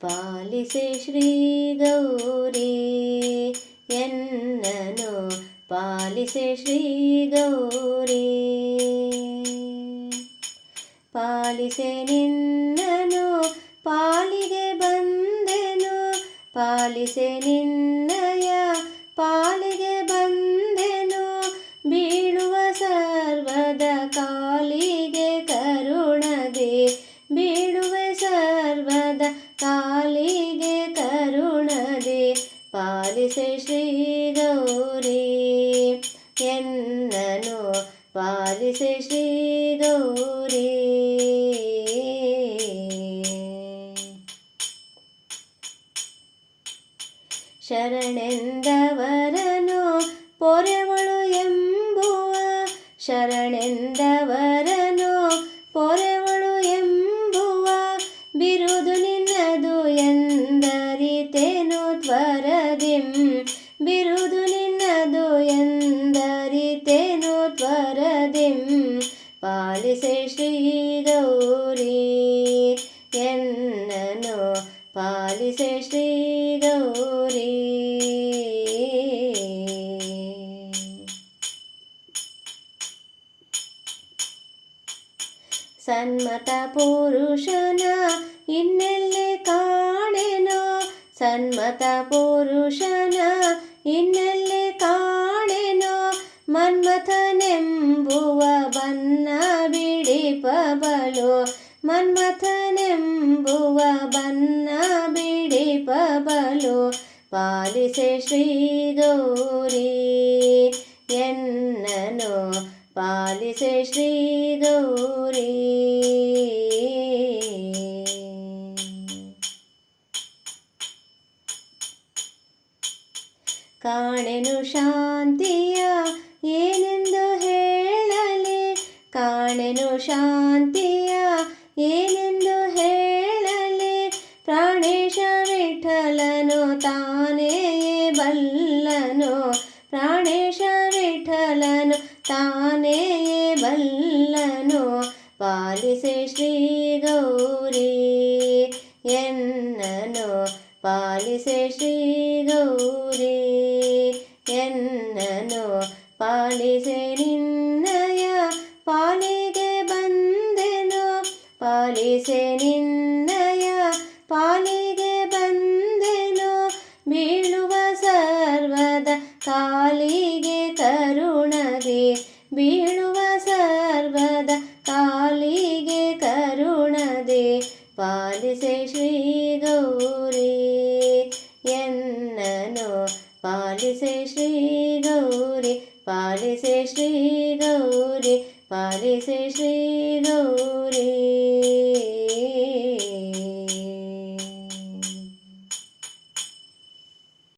ಪಾಲಿಸೆ ಶ್ರೀ ಗೌರಿ ಎನ್ನನು ಪಾಲಿಸೆ ಶ್ರೀ ಗೌರಿ ಪಾಲಿಸೆ ನಿನ್ನನು ಪಾಲಿಗೆ ಬಂದೆನು, ಪಾಲಿಸೆ ನಿನ್ನಯ ಪಾಲಿಗೆ ಬಂದೆನು, ಬೀಳುವ ಸರ್ವದ ಕಾಲಿಗೆ ಕಾಲಿಗೆ ಕರುಣದೆ ಪಾಲಿಸೆ ಶ್ರೀ ಗೌರಿ. ಎನ್ನನು ಪಾಲಿಸೆ ಶ್ರೀ ಗೌರಿ. ಶರಣೆಂದವರನು ಪೊರೆವಳು ಎಂಬುವ ಶರಣೆಂದವರನು ಎಂದರಿತೇನು ತ್ವರದಿಂ ಪಾಲಿಸೆ ಶ್ರೀ ಗೌರಿ ಎನ್ನನು ಪಾಲಿಸೆ ಶ್ರೀ ಗೌರಿ ಸನ್ಮತ ಪುರುಷನ ಇನ್ನೆಲ್ಲೆ ಕಾಣೆನೋ ಸನ್ಮತ ಮನ್ಮಥನೆಂಬುವ ಬನ್ನ ಬಿಡಿಪಬಲು, ಮನ್ಮಥನೆಂಬುವ ಬನ್ನ ಬಿಡಿಪಬಲು, ಪಾಲಿಸೆ ಶ್ರೀ ಗೌರಿ ಎನ್ನನು, ಪಾಲಿಸೆ ಶ್ರೀ ಗೌರಿ. ಕಾಣೆನು ಶಾಂತಿಯ ಏನೆಂದು ಹೇಳಲಿ ಕಾಣೆನು ಶಾಂತಿಯ ಏನೆಂದು ಹೇಳಲಿ? ಪ್ರಾಣೇಶ ವಿಠಲನು ತಾನೇ ಬಲ್ಲನು. ಪ್ರಾಣೇಶ ವಿಠಲನು ತಾನೇ ಬಲ್ಲನು. ಪಾಲಿಸೆ ಶ್ರೀ ಗೌರಿ ಎನ್ನನು. ಪಾಲಿಸೆ ಶ್ರೀ ಗೌರಿ ಎನ್ನನು. ಪಾಲಿಸೆ ನಿನ್ನಯ ಪಾಲಿಸೆ ನಿನ್ನಯ ಪಾಲಿಗೆ ಬಂದೆನು, ಬೀಳುವ ಸರ್ವದ ಕಾಲಿಗೆ ಕರುಣದೆ ಬೀಳುವ ಸರ್ವದ ಕಾಲಿಗೆ ಕರುಣದೆ ಪಾಲಿಸೆ ಶ್ರೀ ಗೌರಿ ಎನ್ನನು, ಪಾಲಿಸೆ ಶ್ರೀ ಗೌರಿ, ಪಾಲಿಸೆ ಶ್ರೀ ಗೌರಿ പാലിസേ ശ്രീഗൗരേ